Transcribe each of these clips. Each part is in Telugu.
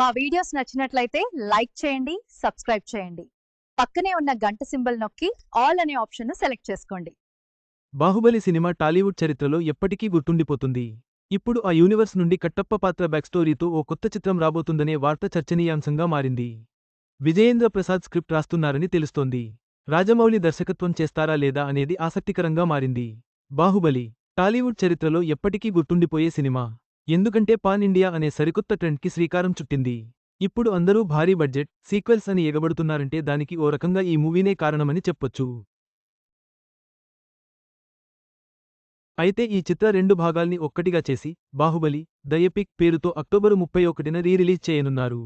మా వీడియోస్ నచ్చినట్లయితే లైక్ చేయండి సబ్స్క్రైబ్ చేయండి. పక్కనే ఉన్న గంట సింబల్ నొక్కి ఆల్ అనే ఆప్షన్ను సెలెక్ట్ చేసుకోండి. బాహుబలి సినిమా టాలీవుడ్ చరిత్రలో ఎప్పటికీ గుర్తుండిపోతుంది. ఇప్పుడు ఆ యూనివర్స్ నుండి కట్టప్ప పాత్ర బ్యాక్ స్టోరీతో ఓ కొత్త చిత్రం రాబోతుందనే వార్త చర్చనీయాంశంగా మారింది. విజయేంద్ర ప్రసాద్ స్క్రిప్ట్ రాస్తున్నారని తెలుస్తోంది. రాజమౌళి దర్శకత్వం చేస్తారా లేదా అనేది ఆసక్తికరంగా మారింది. బాహుబలి టాలీవుడ్ చరిత్రలో ఎప్పటికీ గుర్తుండిపోయే సినిమా. ఎందుకంటే పాన్ ఇండియా అనే సరికొత్త ట్రెండ్కి శ్రీకారం చుట్టింది. ఇప్పుడు అందరూ భారీ బడ్జెట్ సీక్వెల్స్ అని ఎగబడుతున్నారంటే దానికి ఓ రకంగా ఈ మూవీనే కారణమని చెప్పొచ్చు. అయితే ఈ చిత్ర రెండు భాగాల్ని ఒక్కటిగా చేసి బాహుబలి దయపిక్ పేరుతో అక్టోబరు ముప్పై ఒకటిన రీ రిలీజ్ చేయనున్నారు.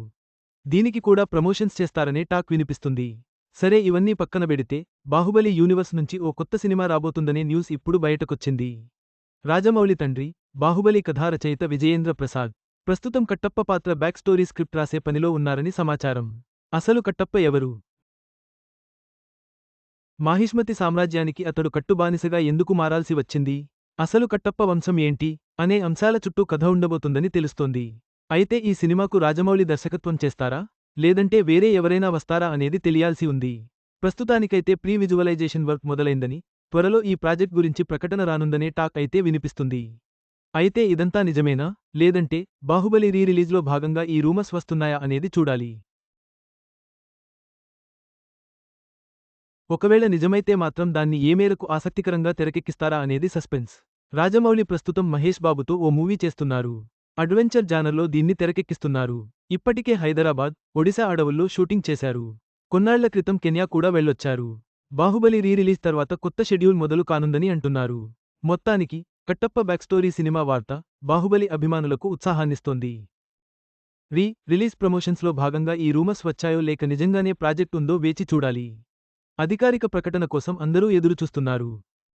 దీనికి కూడా ప్రమోషన్స్ చేస్తారనే టాక్ వినిపిస్తుంది. సరే ఇవన్నీ పక్కన పెడితే బాహుబలి యూనివర్స్ నుంచి ఓ కొత్త సినిమా రాబోతుందనే న్యూస్ ఇప్పుడు బయటకొచ్చింది. రాజమౌళి తండ్రి బాహుబలి కథా రచయిత విజయేంద్ర ప్రసాద్. ప్రస్తుతం కట్టప్ప పాత్ర బ్యాక్ స్టోరీ స్క్రిప్ట్ రాసే పనిలో ఉన్నారని సమాచారం. అసలు కట్టప్ప ఎవరు? మాహిష్మతి సామ్రాజ్యానికి అతడు కట్టుబానిసగా ఎందుకు మారాల్సి వచ్చింది? అసలు కట్టప్ప వంశం ఏంటి? అనే అంశాల చుట్టూ కథ ఉండబోతుందని తెలుస్తోంది. అయితే ఈ సినిమాకు రాజమౌళి దర్శకత్వం చేస్తారా? లేదంటే వేరే ఎవరైనా వస్తారా అనేది తెలియాల్సి ఉంది. ప్రస్తుతానికైతే ప్రీ విజువలైజేషన్ వర్క్ మొదలైందని త్వరలో ఈ ప్రాజెక్ట్ గురించి ప్రకటన రానుందనే టాక్ అయితే వినిపిస్తుంది. అయితే ఇదంతా నిజమేనా? లేదంటే బాహుబలి రీ రిలీజ్లో భాగంగా ఈ రూమర్స్ వస్తున్నాయా అనేది చూడాలి. ఒకవేళ నిజమైతే మాత్రం దాన్ని ఏ మేరకు ఆసక్తికరంగా తెరకెక్కిస్తారా అనేది సస్పెన్స్. రాజమౌళి ప్రస్తుతం మహేష్ బాబుతో ఓ మూవీ చేస్తున్నారు. అడ్వెంచర్ జానర్లో దీన్ని తెరకెక్కిస్తున్నారు. ఇప్పటికే హైదరాబాద్ ఒడిశా అడవుల్లో షూటింగ్ చేశారు. కొన్నాళ్ళ క్రితం కెన్యా కూడా వెళ్ళొచ్చారు. బాహుబలి రీ రిలీజ్ తర్వాత కొత్త షెడ్యూల్ మొదలు కానుందని అంటున్నారు. మొత్తానికి కట్టప్ప బ్యాక్స్టోరీ సినిమా వార్త బాహుబలి అభిమానులకు ఉత్సాహాన్నిస్తోంది. రీ రిలీజ్ ప్రమోషన్స్లో భాగంగా ఈ రూమర్స్ వచ్చాయో లేక నిజంగానే ప్రాజెక్ట్ ఉందో వేచి చూడాలి. అధికారిక ప్రకటన కోసం అందరూ ఎదురుచూస్తున్నారు.